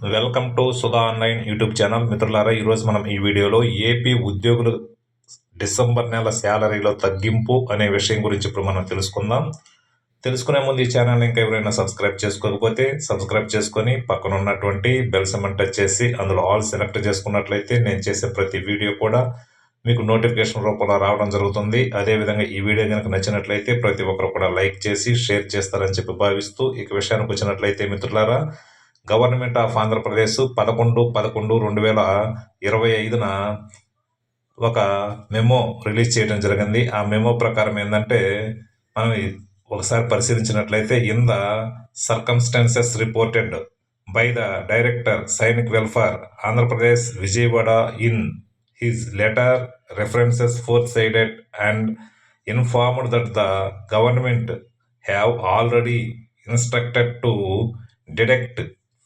Welcome to Sudha online YouTube channel. మిత్రులారా ఈరోజు మనం ఈ వీడియోలో ఏపీ ఉద్యోగులు డిసెంబర్ నెల శాలరీలో తగ్గింపు అనే విషయం గురించి ఇప్పుడు మనం తెలుసుకుందాం. తెలుసుకునే ముందు ఈ ఛానల్ ఇంకా ఎవరైనా సబ్స్క్రైబ్ చేసుకోకపోతే సబ్స్క్రైబ్ చేసుకొని పక్కన ఉన్నటువంటి బెల్ సిమెంట్ టచ్ చేసి అందులో ఆల్ సెలెక్ట్ చేసుకున్నట్లయితే నేను చేసే ప్రతి వీడియో కూడా మీకు నోటిఫికేషన్ రూపంలో రావడం జరుగుతుంది. అదేవిధంగా ఈ వీడియో కనుక నచ్చినట్లయితే ప్రతి ఒక్కరు కూడా లైక్ చేసి షేర్ చేస్తారని చెప్పి భావిస్తూ ఇక విషయానికి వచ్చినట్లయితే మిత్రులారా గవర్నమెంట్ ఆఫ్ ఆంధ్రప్రదేశ్ పదకొండు పదకొండు రెండు వేల ఇరవై ఐదున ఒక మెమో రిలీజ్ చేయడం జరిగింది. ఆ మెమో ప్రకారం ఏంటంటే మనం ఒకసారి పరిశీలించినట్లయితే in the circumstances reported by the director Sainik welfare Andhra Pradesh Vijayawada in his letter references four sided and informed that the government have already instructed to deduct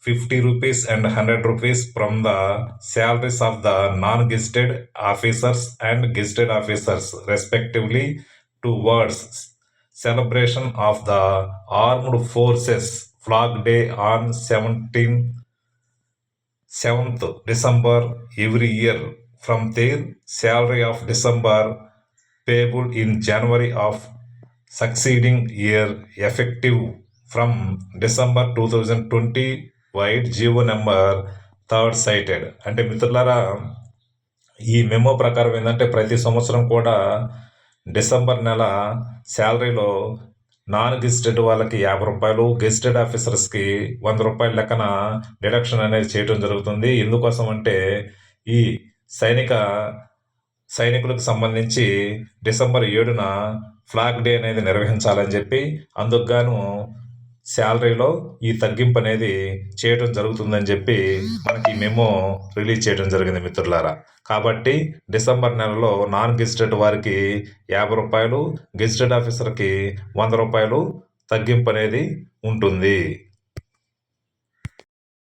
50 rupees and 100 rupees from the salaries of the non-gazetted officers and gazetted officers respectively towards celebration of the armed forces flag day on 17th 7th December every year. From their salary of December payable in January of succeeding year effective from December 2020 vide GO number third cited. అంటే మిత్రులారా ఈ memo ప్రకారం ఏంటంటే ప్రతి సంవత్సరం కూడా December నెల శాలరీలో non gazetted వాళ్ళకి యాభై రూపాయలు గెజిటెడ్ ఆఫీసర్స్కి వంద రూపాయల లెక్కన డిడక్షన్ అనేది చేయడం జరుగుతుంది. ఎందుకోసం అంటే ఈ సైనిక సైనికులకు సంబంధించి డిసెంబర్ ఏడున ఫ్లాగ్ డే అనేది నిర్వహించాలని చెప్పి అందుకు గాను శాలరీలో ఈ తగ్గింపు అనేది చేయడం జరుగుతుందని చెప్పి మనకి మేము రిలీజ్ చేయడం జరిగింది మిత్రులారా. కాబట్టి డిసెంబర్ నెలలో నాన్ గెజిటెడ్ వారికి యాభై రూపాయలు గెజిటెడ్ ఆఫీసర్కి వంద రూపాయలు తగ్గింపు అనేది ఉంటుంది.